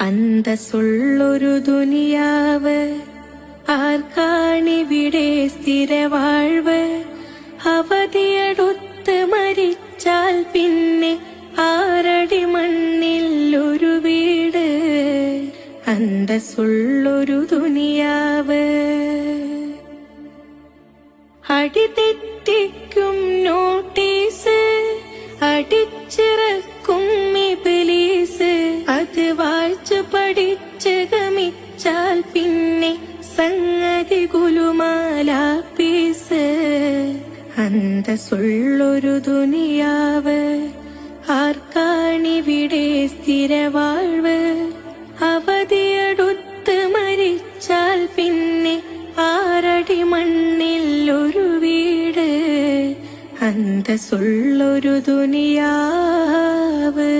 അന്തസ്സുള്ളൊരു ദുനിയാവ് ആർക്കാണിവിടെ സ്ഥിരവാഴ്വ്? അവധിയടുത്ത് മരിച്ചാൽ പിന്നെ ആരടി മണ്ണിൽ ഒരു വീട്? അന്തസ്സുള്ളൊരു ദുനിയാവ്. അടിതെറ്റിക്കും നോട്ടീസ് വായിച്ചു പഠിച്ച് പിന്നെ സംഗതി കുലുമാല പീസ്. അന്തസ്സുള്ളൊരു ദുനിയാവ് ആർക്കാണിവിടെ സ്ഥിരവാഴ്വ്? അവധിയടുത്ത് മരിച്ചാൽ പിന്നെ ആരടി മണ്ണിൽ ഒരു വീട്? അന്തസ്സുള്ളൊരു ദുനിയാവ്.